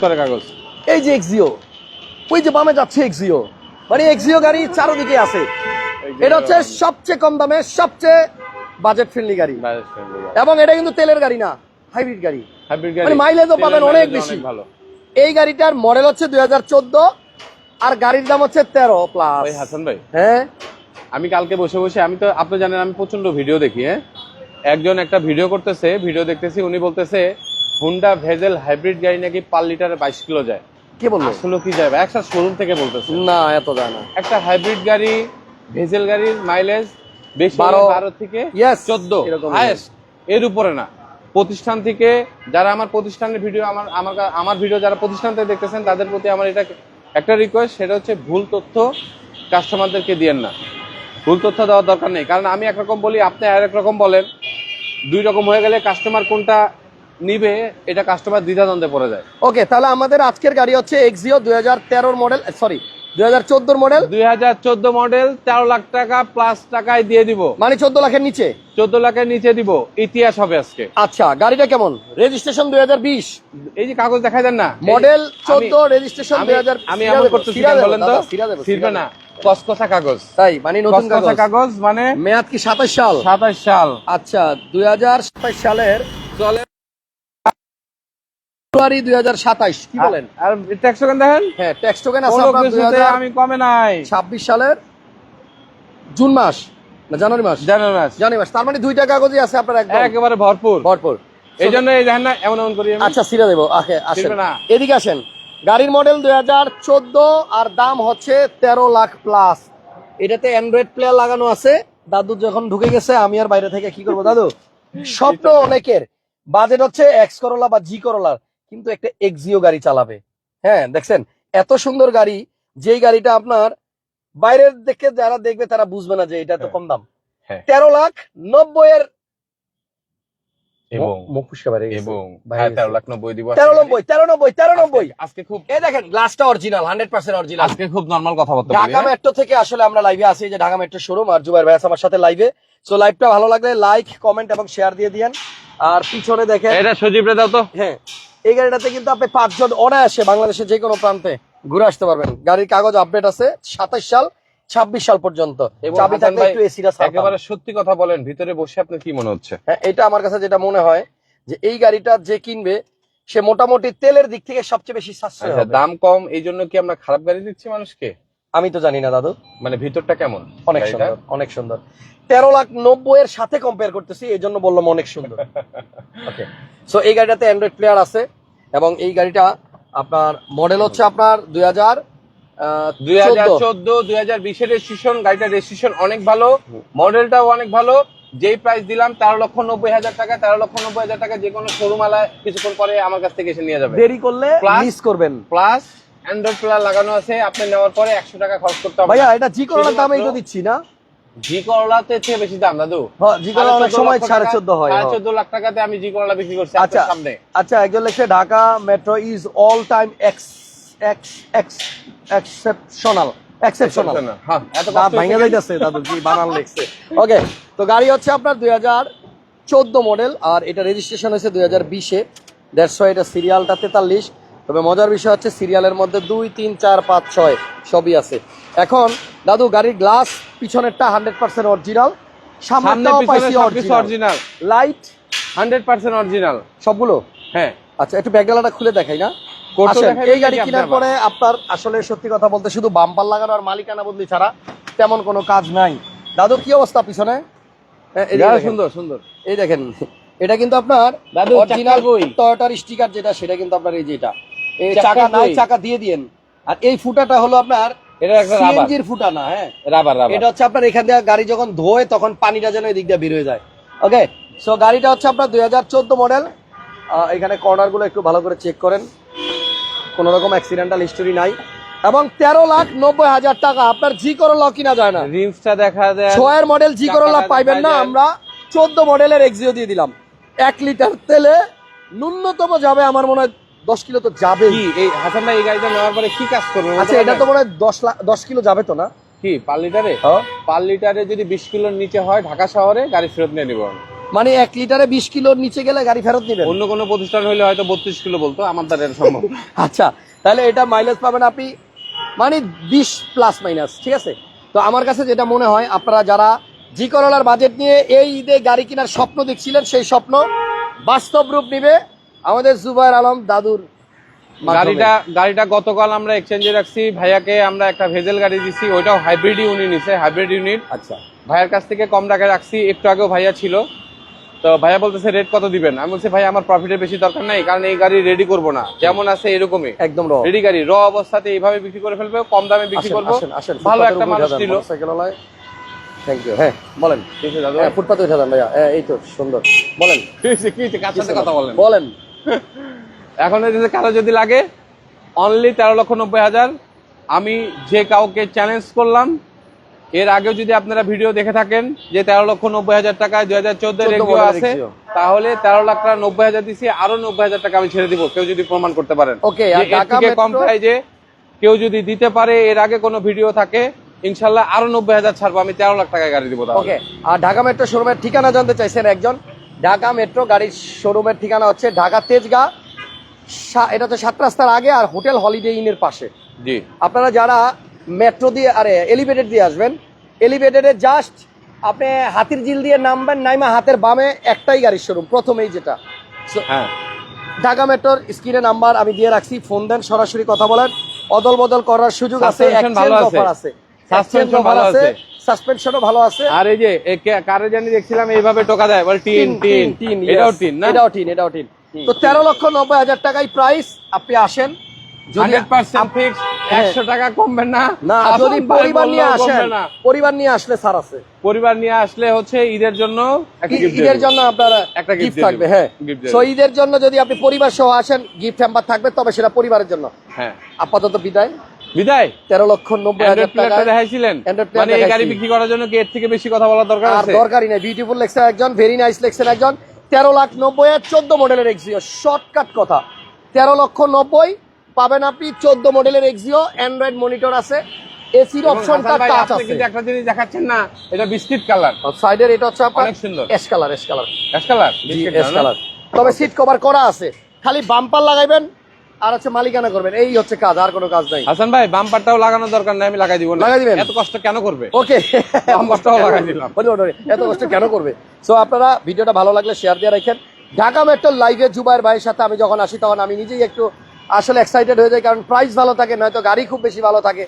কাগজ। এই যে এক্সিও ওই যে বামে যাচ্ছে এক্সিও মানে এক্সিও গাড়ি চারোদিকে আছে। এটা হচ্ছে সবচেয়ে কম দামে সবচেয়ে বাজেট ফ্রেন্ডলি গাড়ি। এবং এটা কিন্তু তেলের গাড়ি না হাইব্রিড গাড়ি। মানে mileage-ও পাবেন অনেক বেশি। ভালো। এই গাড়িটার মডেল হচ্ছে দুই হাজার চোদ্দ আর গাড়ির দাম হচ্ছে তেরো প্লাস হাসান ভাই। হ্যাঁ? আমি কালকে বসে বসে আমি তো আপনি জানেন আমি প্রচণ্ড ভিডিও দেখি হ্যাঁ? একজন একটা ভিডিও করতেছে ভিডিও দেখতেছি উনি বলতেছে হুন্ডা ভেজেল হাইব্রিড গাড়ি নাকি পার লিটারে বাইশ কিলো যায়। কি বলব আসলে কি যায় একটা শোরুম থেকে বলতেছে। না এত যায় না। একটা হাইব্রিড গাড়ি ভেজেল গাড়ির মাইলেজ বেশি বারো। থেকে চোদ্দ। এর উপরে না। প্রতিষ্ঠান থেকে যারা আমার প্রতিষ্ঠানের ভিডিও আমার আমার আমার ভিডিও যারা প্রতিষ্ঠান থেকে দেখতেছেন তাদের প্রতি আমার এটা একটা রিকোয়েস্ট সেটা হচ্ছে ভুল তথ্য কাস্টমারদেরকে দিয়েন না। ভুল তথ্য দেওয়ার দরকার নেই। কারণ আমি একরকম বলি আপনি আরেক রকম বলেন। দুই রকম হয়ে গেলে কাস্টমার কোনটা নিবে এটা কাস্টমার দ্বিধাদ্বন্দ্বে পড়ে যায়। ওকে তাহলে আমাদের আজকের গাড়ি হচ্ছে এক্সিও দুই হাজার মডেল সরি দুই মডেল দুই হাজার চোদ্দ মডেল তেরো লাখ টাকা প্লাস টাকায় দিয়ে দিব। মানে চোদ্দ লাখের নিচে? চোদ্দ লাখের নিচে দিব। ইতিহাস হবে আজকে। আচ্ছা গাড়িটা কেমন? রেজিস্ট্রেশন দুই হাজার বিশ। এই যে কাগজ দেখাই দেন না। মডেল চোদ্দ রেজিস্ট্রেশন দুই হাজার আমি এমন করতেছি বলেন তো? ফিরবে না। কসকসা কাগজ। তাই মানে নতুন কাগজ। কাগজ মানে মেয়াদ কি সাতাশ সাল? সাতাশ সাল। আচ্ছা দুই হাজার সাতাশ সালের চলে ফেব্রুয়ারি দুই হাজার সাতাশ কি বলেন? আর ট্যাক্স কেন দেখেন? হ্যাঁ ট্যাক্স টোকেন আছে আপনার দুই কিছুতে হাজার আমি কমে নাই। ছাব্বিশ সালের জুন মাস না জানুয়ারি মাস? জানুয়ারি মাস। তার মানে দুইটা কাগজই আছে আপনার একদম। একেবারে ভরপুর। ভরপুর। এই জন্য এই দেখেন না এমন এমন করি আচ্ছা সিরা দেবো। আগে আসেন। এদিকে আসেন। গাড়ির মডেল দুই হাজার চোদ্দ আর দাম হচ্ছে তেরো লাখ প্লাস এটাতে অ্যান্ড্রয়েড প্লেয়ার লাগানো আছে। দাদু যখন ঢুকে গেছে আমি আর বাইরে থেকে কি করব দাদু? স্বপ্ন অনেকের। বাজেট হচ্ছে এক্স করোলা বা জি করোলার কিন্তু একটা এক্সিও গাড়ি চালাবে হ্যাঁ দেখছেন এত সুন্দর গাড়ি যেই গাড়িটা আপনার বাইরের দেখে যারা দেখবে তারা বুঝবে না যে এটা তো হ্যাঁ। কম দাম হ্যাঁ। তেরো লাখ নব্বই এর এবং। এবং হ্যাঁ। তেরো লাখ নব্বই দিব তেরো নব্বই তেরো নব্বই তেরো নব্বই আজকে- খুব এই দেখেন গ্লাসটা অরিজিনাল হান্ড্রেড পার্সেন্ট অরিজিনাল আজকে খুব নর্মাল কথাবার্তা বলি, ঢাকা? মেট্রো থেকে আসলে আমরা লাইভে আছি যে ঢাকা মেট্রো শোরুম আর জুবাইর ভাই আছে আমার সাথে লাইভে সো লাইভটা ভালো লাগলে লাইক কমেন্ট এবং শেয়ার দিয়ে দিয়েন আর পিছনে দেখেন এটা সজীব রে দাও তো হ্যাঁ এই গাড়িটাতে কিন্তু আপনি পাঁচজন অনায়াসে বাংলাদেশের যে কোনো প্রান্তে ঘুরে আসতে পারবেন। গাড়ির কাগজ আপডেট আছে সাতাশ সাল ছাব্বিশ সাল পর্যন্ত। চাবি থাকলে একটু এসিটা একেবারে সত্যি কথা বলেন ভিতরে বসে আপনার কি মনে হচ্ছে? হ্যাঁ এটা আমার কাছে যেটা মনে হয় যে এই গাড়িটা যে কিনবে সে মোটামুটি তেলের দিক থেকে সবচেয়ে বেশি সাশ্রয় আচ্ছা, দাম কম এই জন্য কি আমরা খারাপ গাড়ি দিচ্ছি মানুষকে? আমি তো জানি না দাদু। মানে ভিতরটা কেমন? অনেক সুন্দর অনেক সুন্দর। তেরো লাখ নব্বই এর সাথে কম্পেয়ার করতেছি এই জন্য বললাম অনেক সুন্দর। ওকে সো এই গাড়িটাতে অ্যান্ড্রয়েড প্লেয়ার আছে এবং এই গাড়িটা আপনার মডেল হচ্ছে আপনার দুই হাজার দুই হাজার চোদ্দ। দুই হাজার বিশের রেজিস্ট্রেশন গাড়িটার রেজিস্ট্রেশন অনেক ভালো মডেলটাও অনেক ভালো। যেই প্রাইস দিলাম তেরো লক্ষ নব্বই হাজার টাকা তেরো লক্ষ নব্বই হাজার টাকা যে কোনো শোরুম আলায় কিছুক্ষণ পরে আমার কাছ থেকে এসে নিয়ে যাবে। দেরি করলে মিস করবেন। প্লাস অ্যান্ড্রয়েড প্লেয়ার লাগানো আছে আপনি নেওয়ার পরে একশো টাকা খরচ করতে হবে ভাইয়া এটা জি করোনার দামেই তো দিচ্ছি না জি করলাতে চেয়ে বেশি দাম দাদু। হ্যাঁ, জি করোনা অনেক সাড়ে সময় সাড়ে চোদ্দ হয় সাড়ে হ্যাঁ। চোদ্দ লাখ টাকাতে আমি জি করলা বিক্রি করছি আচ্ছা সামনে। আচ্ছা একজন লিখছে Dhaka metro is all time ex ex ex exceptional exceptional হ্যাঁ এত ভাঙে যাইতেছে দাদু কি বানান লিখছে। ওকে তো গাড়ি হচ্ছে আপনার দুই হাজার চোদ্দ মডেল আর এটা রেজিস্ট্রেশন হয়েছে দুই হাজার বিশে। দেড়শো এটা সিরিয়ালটা তেতাল্লিশ। তবে মজার বিষয় হচ্ছে সিরিয়ালের মধ্যে দুই তিন চার পাঁচ ছয় সবই আছে। এখন দাদু গাড়ির glass পিছনেরটা hundred percent original original light hundred percent original সবগুলো? হ্যাঁ। আচ্ছা একটু ব্যাগডালাটা খুলে দেখাই না? এই গাড়ি কেনার পরে আপনার আসলে সত্যি কথা বলতে শুধু বাম্পার লাগানো আর মালিকানা বদলি ছাড়া তেমন কোনো কাজ নাই। দাদু কি অবস্থা পিছনে? এদিকে সুন্দর সুন্দর। এই দেখেন এটা কিন্তু আপনার অরিজিনাল টয়োটার স্টিকার যেটা সেটা কিন্তু আপনার এই যেটা এই চাকা নাই চাকা দিয়ে দিয়েন। আর এই ফুটাটা হলো আপনার এটা একটা সিএনজির ফুটা না হ্যাঁ। Rubber rubber. এটা হচ্ছে আপনার এখান দিয়ে গাড়ি যখন ধোয় তখন পানিটা যেন এদিক দিয়ে বের হয়ে যায়। ওকে সো গাড়িটা হচ্ছে আপনার দুই হাজার চোদ্দ মডেল এখানে কর্নার একটু ভালো করে চেক করেন। কোনো রকম অ্যাক্সিডেন্টাল হিস্টোরি নাই। এবং তেরো লাখ নব্বই হাজার টাকা আপনার জি করোলা কিনা যায় না। রিমসটা দেখা ছয়ের মডেল জি করোলা পাইবেন না আমরা। চোদ্দ মডেলের এক্সিও দিয়ে দিলাম। এক লিটার তেলে ন্যূনতম যাবে আমার মনে হয় দশ কিলো তো যাবে এই হাসান ভাই এই গাড়িটা নেওয়ার পরে কি কাজ করবে আচ্ছা এটা তো? মনে হয় দশ লাখ দশ কিলো যাবে তো না? কি পার লিটারে? হ্যাঁ। পার লিটারে যদি বিশ কিলোর নিচে হয় ঢাকা শহরে গাড়ি ফেরত নিয়ে নিব মানে এক লিটারে বিশ কিলোর নিচে গেলে গাড়ি ফেরত নেবেন? অন্য কোনো প্রতিষ্ঠান হলে হয়তো বত্রিশ কিলো বলতো আমার দ্বারা সম্ভব। আচ্ছা তাহলে এটা মাইলেজ পাবেন আপনি মানে বিশ প্লাস মাইনাস ঠিক আছে? তো আমার কাছে যেটা মনে হয় আপনারা যারা জি করলার বাজেট নিয়ে এই ঈদে গাড়ি কেনার স্বপ্ন দেখছিলেন সেই স্বপ্ন বাস্তব রূপ নিবে আমাদের জুবাইর আলম দাদুর গাড়িটা গাড়িটা গতকাল আমরা এক্সচেঞ্জে রাখছি। ভাইয়াকে আমরা একটা ভেজেল গাড়ি দিছি ওইটাও হাইব্রিড ইউনিট নিছে হাইব্রিড ইউনিট আচ্ছা। ভাইয়ার কাছ থেকে কম টাকায় রাখছি একটু আগেও ভাইয়া ছিল। তো ভাইয়া বলতেছে রেট কত দিবেন? আমি বলছি ভাই আমার প্রফিটের বেশি দরকার নাই কারণ এই গাড়ি রেডি করব না। যেমন আছে এরকমই। একদম র রেডি গাড়ি র অবস্থাতে এইভাবে বিক্রি করে ফেলবে কম দামে বিক্রি করব। ভালো একটা মানুষ ছিল। Thank you, হ্যাঁ বলেন। হ্যাঁ ফুটপাতে উঠে ভাইয়া। হ্যাঁ, এই তো সুন্দর। বলেন। কি? কথা বলেন? বলেন। এখন কারও যদি লাগে অনলি তেরো লক্ষ নব্বই হাজার। আমি যে কাউকে চ্যালেঞ্জ করলাম এর আগেও যদি আপনারা ভিডিও দেখে থাকেন যে তেরো লক্ষ নব্বই হাজার টাকায় দুই হাজার চোদ্দ 14 রেডিও আছে তাহলে তেরো লাখ টাকা নব্বই হাজার দিছি আরও নব্বই হাজার টাকা আমি ছেড়ে দিব কেউ যদি প্রমাণ করতে পারেন। যে থেকে কম প্রাইজে কেউ যদি দিতে পারে এর আগে কোনো ভিডিও থাকে ইনশাল্লাহ আরও নব্বই হাজার ছাড়বো আমি তেরো লাখ টাকায় গাড়ি দিব ওকে আর ঢাকা মেট্রো শোরুমের ঠিকানা জানতে চাইছেন একজন ঢাকা মেট্রো গাড়ির শোরুমের ঠিকানা হচ্ছে ঢাকা তেজগা। এটা হচ্ছে সাত রাস্তার আগে আর হোটেল হলিডে ইনের পাশে। জি। আপনারা যারা মেট্রো দিয়ে আরে এলিভেটেড দিয়ে আসবেন এলিভেটেডে জাস্ট আপনি হাতির জিল দিয়ে নামবেন নাইমা হাতের বামে একটাই গাড়ির শোরুম প্রথমেই যেটা। হ্যাঁ। ঢাকা মেট্রোর স্ক্রিনে নাম্বার আমি দিয়ে রাখছি ফোন দেন সরাসরি কথা বলেন। অদল বদল করার সুযোগ আছে আছে। আছে। সাসপেনশনও ভালো আছে। আর এই যে কারে জানি দেখছিলাম এইভাবে টোকা দেয়। বল টিন টিন টিন এটাও টিন না? এটাও টিন এটাও টিন। তো তেরো লক্ষ নব্বই হাজার টাকায় প্রাইস আপনি আসেন। হ্যাঁ। একশো টাকা কমবে না। না যদি পরিবার নিয়ে আসেন। পরিবার নিয়ে আসলে ছাড় আছে। পরিবার নিয়ে আসলে হচ্ছে ঈদের জন্য ঈদের জন্য আপনার একটা গিফট থাকবে হ্যাঁ। সো ঈদের জন্য যদি আপনি পরিবার সহ আসেন গিফট হ্যাম্পার থাকবে তবে সেটা পরিবারের জন্য। হ্যাঁ। আপাতত বিদায়। বিদায়। তেরো লক্ষ নব্বই হাজার টাকা দেখাইছিলেন। মানে এই গাড়ি বিক্রি করার জন্য এর থেকে বেশি কথা বলার দরকার আর দরকারই নেই। বিউটিফুল লেখছেন একজন ভেরি নাইস লেখছেন একজন। তেরো লাখ নব্বই চোদ্দ মডেলের এক্সিও শর্টকাট কথা। তেরো লক্ষ নব্বই পাবেন আপনি চোদ্দ মডেলের এক্সিও অ্যান্ড্রয়েড মনিটর আছে। এসির এবং অপশনটা টাচ আছে। কিন্তু একটা জিনিস দেখাচ্ছেন না এটা বিস্কিট কালার। সাইডের এটা হচ্ছে আপনার অনেক সুন্দর। Ash colour ash colour ash colour G colour তবে সিট কভার করা আছে। খালি বাম্পার লাগাইবেন আর হচ্ছে মালিকানা করবেন এই হচ্ছে কাজ আর কোনো কাজ নাই। হাসান ভাই বাম্পারটাও লাগানোর দরকার নাই আমি লাগাই দিব লাগাই দিবেন? এত কষ্ট কেন করবে? ওকে। বাম্পারটাও লাগাই দিলাম। এত কষ্ট কেন করবে? সো আপনারা ভিডিওটা ভালো লাগলে শেয়ার দিয়ে রাখেন। ঢাকা মেট্রো লাইভে জুবাইর ভাইয়ের সাথে আমি যখন আসি তখন আমি নিজেই একটু আসলে এক্সাইটেড হয়ে যাই কারণ প্রাইস ভালো থাকে নয়তো গাড়ি খুব বেশি ভালো থাকে।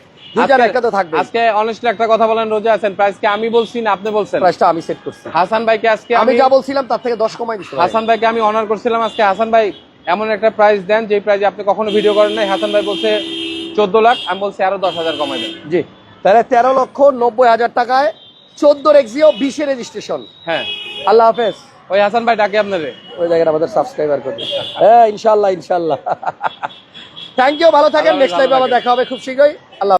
একটা তো থাকবে আজকে অনেস্টলি একটা কথা বলেন রোজা আছেন প্রাইস কি আমি বলছি না আপনি বলছেন? প্রাইসটা আমি সেট করছি। হাসান ভাইকে আজকে আমি যা বলছিলাম তার থেকে দশ কমাই দিচ্ছি হাসান ভাইকে আমি অনার করছিলাম আজকে। হাসান ভাই এমন একটা প্রাইস দেন যে প্রাইজে আপনি কখনো ভিডিও করেন নাই। হাসান ভাই বলছে চোদ্দ লাখ আমি বলছি আরও দশ হাজার কমাই দেন। জি। তাহলে তেরো লক্ষ নব্বই হাজার টাকায় চোদ্দ রেক্সিও বিশে রেজিস্ট্রেশন হ্যাঁ। আল্লাহ হাফেজ। ওই হাসান ভাই ডাকে আপনারে। ওই জায়গায় আমাদের সাবস্ক্রাইবার করবে। হ্যাঁ ইনশাল্লাহ ইনশাল্লাহ থ্যাংক ইউ ভালো থাকেন। Next time. আবার দেখা হবে খুব শীঘ্রই। আল্লাহ